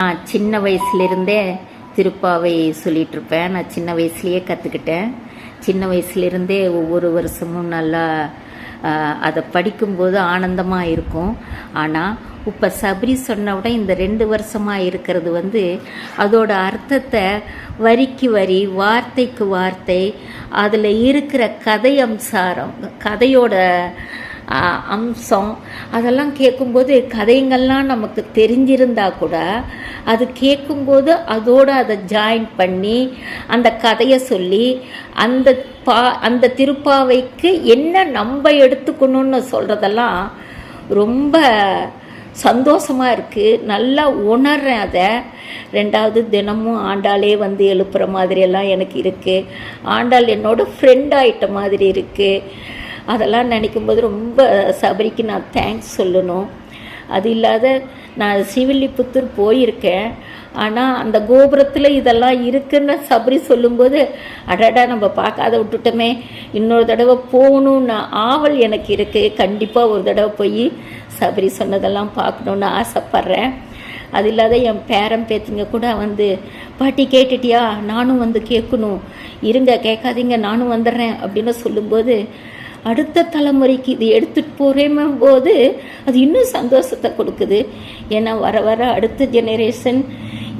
நான் சின்ன வயசுலேருந்தே திருப்பாவை சொல்லிகிட்ருப்பேன் இருப்பேன் நான் சின்ன வயசுலேயே கற்றுக்கிட்டேன் சின்ன வயசுலேருந்தே ஒவ்வொரு வருஷமும் நல்லா அதை படிக்கும்போது ஆனந்தமாக இருக்கும். ஆனால் இப்போ சபரி சொன்ன விட இந்த ரெண்டு வருஷமாக இருக்கிறது வந்து அதோட அர்த்தத்தை வரிக்கு வரி வார்த்தைக்கு வார்த்தை அதில் இருக்கிற கதை அம்சாரம் கதையோட அம்சம். அதெல்லாம் கேட்கும்போது கதைங்கள்லாம் நமக்கு தெரிஞ்சிருந்தா கூட அது கேட்கும்போது அதோடு அதை ஜாயின் பண்ணி அந்த கதையை சொல்லி அந்த பா அந்த திருப்பாவைக்கு என்ன நம்ம எடுத்துக்கணும்னு சொல்கிறதெல்லாம் ரொம்ப சந்தோஷமாக இருக்குது நல்லா உணர்றேன் அதை. ரெண்டாவது தினமும் ஆண்டாளே வந்து எழுப்புற மாதிரியெல்லாம் எனக்கு இருக்குது ஆண்டாள் என்னோட ஃப்ரெண்ட் ஆகிட்ட மாதிரி இருக்குது அதெல்லாம் நினைக்கும்போது ரொம்ப சபரிக்கு நான் தேங்க்ஸ் சொல்லணும். அது இல்லாத நான் சிவில்லிபுத்தூர் போயிருக்கேன். ஆனால் அந்த கோபுரத்தில் இதெல்லாம் இருக்குன்னு சபரி சொல்லும்போது அடடா நம்ம பார்க்காத விட்டுட்டோமே. இன்னொரு தடவை போகணும்னு ஆவல் எனக்கு இருக்குது கண்டிப்பாக ஒரு தடவை போய் சபரி சொன்னதெல்லாம் பார்க்கணுன்னு ஆசைப்பட்றேன். அது இல்லாத என் பேரன் பேத்திங்க கூட வந்து பாட்டி கேட்டுட்டியா? நானும் வந்து கேட்கணும். இருங்க கேட்காதீங்க நானும் வந்துடுறேன். அப்படின்னு சொல்லும்போது அடுத்த தலைமுறைக்கு இது எடுத்துகிட்டு போகிறேமே போது அது இன்னும் சந்தோஷத்தை கொடுக்குது. ஏன்னா வர வர அடுத்த ஜெனரேஷன்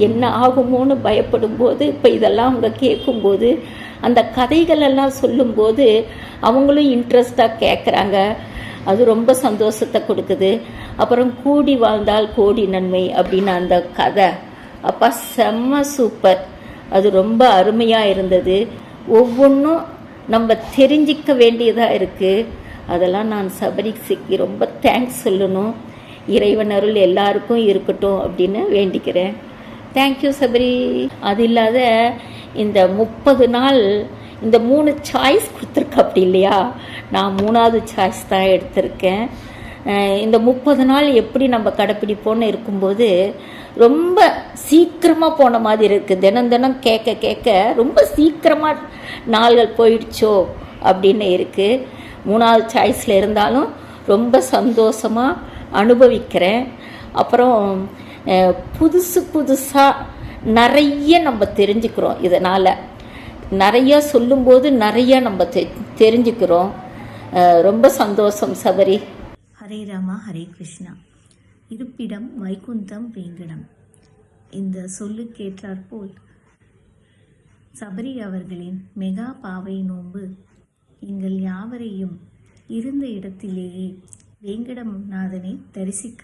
என்ன ஆகுமோன்னு பயப்படும் போது இப்போ இதெல்லாம் அவங்க கேட்கும்போது அந்த கதைகளெல்லாம் சொல்லும்போது அவங்களும் இன்ட்ரெஸ்டாக கேட்குறாங்க அது ரொம்ப சந்தோஷத்தை கொடுக்குது. அப்புறம் கூடி வாழ்ந்தால் கோடி நன்மை அப்படின்னு அந்த கதை. அப்பா செம்ம சூப்பர் அது ரொம்ப அருமையாக இருந்தது. ஒவ்வொன்றும் நம்ம தெரிஞ்சிக்க வேண்டியதாக இருக்குது அதெல்லாம் நான் சபரிக்கு ரொம்ப தேங்க்ஸ் சொல்லணும். இறைவன் அருள் எல்லாருக்கும் இருக்கட்டும் அப்படின்னு வேண்டிக்கிறேன். Thank you Sabari. அது இல்லாத இந்த முப்பது நாள் இந்த மூணு சாய்ஸ் கொடுத்துருக்க அப்படி இல்லையா? நான் மூணாவது சாய்ஸ் தான் எடுத்திருக்கேன். இந்த முப்பது நாள் எப்படி நம்ம கடைப்பிடிப்போன்னு இருக்கும்போது ரொம்ப சீக்கிரமாக போன மாதிரி இருக்குது தினம் தினம் கேட்க கேட்க ரொம்ப சீக்கிரமாக நாள்கள் போயிடுச்சோ அப்படின்னு இருக்குது மூணாவது சாய்ஸில் இருந்தாலும் ரொம்ப சந்தோஷமாக அனுபவிக்கிறேன். அப்புறம் புதுசு புதுசாக நிறைய நம்ம தெரிஞ்சுக்கிறோம் இதனால். நிறையா சொல்லும்போது நிறையா நம்ம தெ தெரிஞ்சுக்கிறோம். ரொம்ப சந்தோஷம் சபரி. ஹரே ராமா ஹரே கிருஷ்ணா. இருப்பிடம் வைகுந்தம் வேங்கடம். இந்த சொல்லுக்கேற்றாற்போல் சபரி அவர்களின் மெகா பாவை நோன்பு எங்கள் யாவரையும் இருந்த இடத்திலேயே வேங்கடநாதனை தரிசிக்க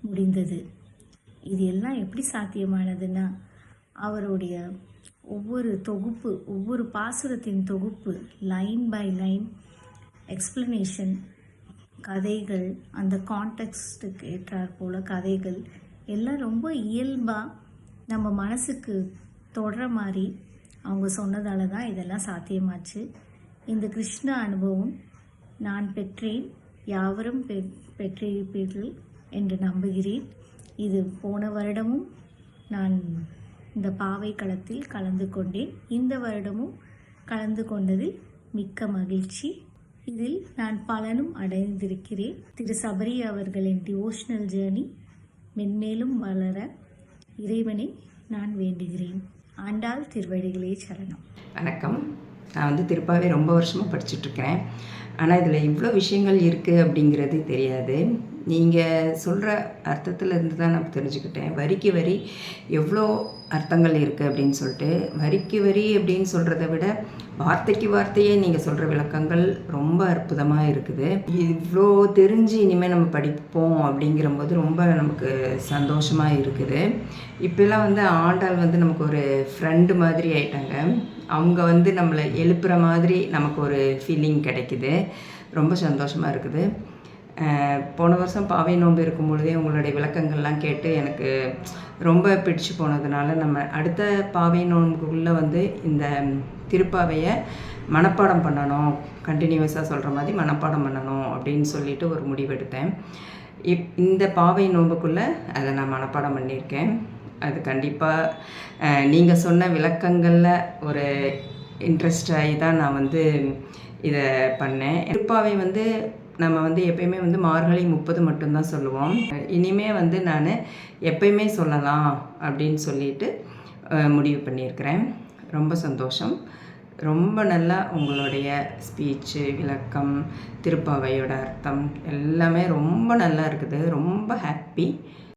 முடிந்தது. இது எல்லாம் எப்படி சாத்தியமானதுன்னா அவருடைய ஒவ்வொரு தொகுப்பு ஒவ்வொரு பாசுரத்தின் தொகுப்பு லைன் பை லைன் எக்ஸ்பிளனேஷன் கதைகள் அந்த கான்டெக்ஸ்டுக்கு ஏற்றாற் போல் கதைகள் எல்லாம் ரொம்ப இயல்பாக நம்ம மனசுக்கு தொடர மாதிரி அவங்க சொன்னதால தான் இதெல்லாம் சாத்தியமாச்சு. இந்த கிருஷ்ண அனுபவம் நான் பெற்றேன் யாவரும் பெ பெற்றிருப்பீர்கள் என்று நம்புகிறேன். இது போன வருடமும் நான் இந்த பாவை களத்தில் கலந்து கொண்டேன். இந்த வருடமும் கலந்து கொண்டதில் மிக்க மகிழ்ச்சி. இதில் நான் பலனும் அடைந்திருக்கிறேன். திரு. சபரி அவர்களின் டிவோஷனல் ஜேர்னி மென்மேலும் வளர இறைவனை நான் வேண்டுகிறேன். ஆண்டாள் திருவடிகளே சரணம். வணக்கம். நான் வந்து திருப்பாவே ரொம்ப வருஷமாக படிச்சுட்ருக்கிறேன். ஆனால் இதில் இவ்வளோ விஷயங்கள் இருக்குது அப்படிங்கிறது தெரியாது. நீங்கள் சொல்கிற அர்த்தத்தில் இருந்து தான் நான் தெரிஞ்சுக்கிட்டேன். வரிக்கு வரி எவ்வளோ அர்த்தங்கள் இருக்குது அப்படின்னு சொல்லிட்டு வரிக்கு வரி அப்படின்னு சொல்கிறத விட வார்த்தைக்கு வார்த்தையே நீங்கள் சொல்கிற விளக்கங்கள் ரொம்ப அற்புதமாக இருக்குது. இவ்வளோ தெரிஞ்சு இனிமேல் நம்ம படிப்போம் அப்படிங்கிறபோது ரொம்ப நமக்கு சந்தோஷமாக இருக்குது. இப்போலாம் வந்து ஆண்டாள் வந்து நமக்கு ஒரு ஃப்ரெண்டு மாதிரி ஆயிட்டாங்க. அவங்க வந்து நம்மளை எழுப்புற மாதிரி நமக்கு ஒரு ஃபீலிங் கிடைக்குது. ரொம்ப சந்தோஷமாக இருக்குது. போன வருஷம் பாவை நோன்பு இருக்கும் பொழுதே உங்களுடைய விளக்கங்கள்லாம் கேட்டு எனக்கு ரொம்ப பிடிச்சு போனதுனால நம்ம அடுத்த பாவை நோன்புக்குள்ளே வந்து இந்த திருப்பாவையை மனப்பாடம் பண்ணணும். கண்டினியூஸாக சொல்கிற மாதிரி மனப்பாடம் பண்ணணும் அப்படின்னு சொல்லிட்டு ஒரு முடிவெடுத்தேன் இப் இந்த பாவை நோன்புக்குள்ளே அதை நான் மனப்பாடம் பண்ணியிருக்கேன். அது கண்டிப்பாக நீங்கள் சொன்ன விளக்கங்களில் ஒரு இன்ட்ரெஸ்ட் ஆகி தான் நான் வந்து இதை பண்ணேன். திருப்பாவை வந்து நம்ம வந்து எப்பயுமே வந்து மார்கழி முப்பது மட்டும்தான் சொல்லுவோம். இனிமே வந்து நான் எப்பயுமே சொல்லலாம் அப்படின்னு சொல்லிட்டு முடிவு பண்ணியிருக்கிறேன். ரொம்ப சந்தோஷம். ரொம்ப நல்லா உங்களுடைய ஸ்பீச்சு விளக்கம் திருப்பாவையோட அர்த்தம் எல்லாமே ரொம்ப நல்லா இருக்குது. ரொம்ப ஹாப்பி